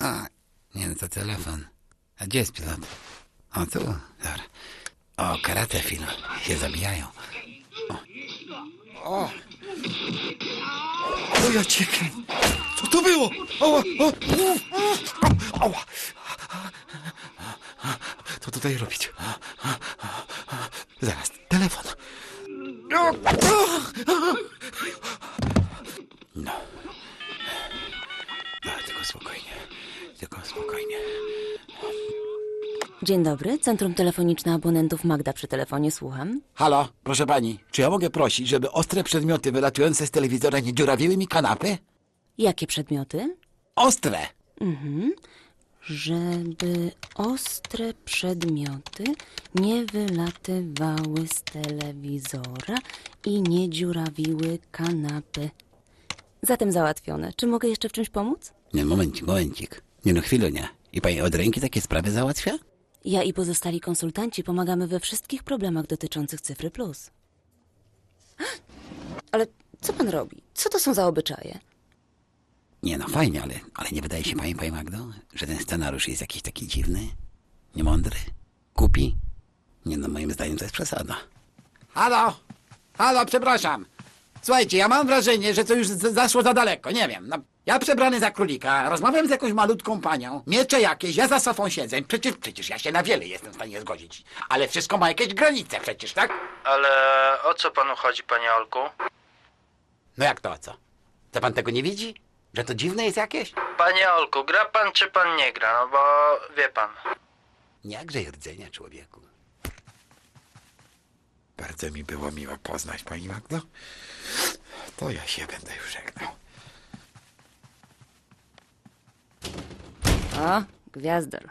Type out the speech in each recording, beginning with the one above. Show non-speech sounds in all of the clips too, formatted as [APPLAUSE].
A, nie, no to telefon. A gdzie jest pilot? O, tu, dobra. O, karate film. Się zabijają. O. o. O, ja cieknę. Co to było? O, o, o, o. Co tutaj robić? Zaraz, telefon. No. Spokojnie. Tylko spokojnie. Dzień dobry, Centrum Telefoniczne Abonentów Magda przy telefonie, słucham. Halo, proszę pani, czy ja mogę prosić, żeby ostre przedmioty wylatujące z telewizora nie dziurawiły mi kanapy? Jakie przedmioty? Ostre! Żeby ostre przedmioty nie wylatywały z telewizora i nie dziurawiły kanapy. Zatem załatwione. Czy mogę jeszcze w czymś pomóc? Nie, momencik, momencik. Nie no, chwilę nie. I pani od ręki takie sprawy załatwia? Ja i pozostali konsultanci pomagamy we wszystkich problemach dotyczących cyfry plus. [GASPS] Ale co pan robi? Co to są za obyczaje? Nie no, fajnie, ale, ale nie wydaje się pani, pani Magdo, że ten scenariusz jest jakiś taki dziwny? Niemądry? Kupi? Nie no, moim zdaniem to jest przesada. Halo! Halo, przepraszam. Słuchajcie, ja mam wrażenie, że to już z- zaszło za daleko, nie wiem. No, ja przebrany za królika, rozmawiam z jakąś malutką panią, miecze jakieś, ja za sofą siedzę. Przecież, przecież ja się na wiele jestem w stanie zgodzić. Ale wszystko ma jakieś granice przecież, tak? Ale o co panu chodzi, panie Olku? No jak to, co? To pan tego nie widzi? Że to dziwne jest jakieś? Panie Olku, gra pan czy pan nie gra? No bo wie pan. Jakże rdzenia człowieku. Bardzo mi było miło poznać pani Magdo. To ja się będę już żegnał. O, gwiazdor.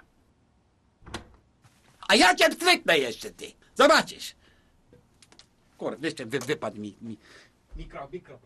A ja cię pstryknę jeszcze, ty. Zobaczysz. Kurde, jeszcze wy, wypadł mi, mi... Mikro, mikro.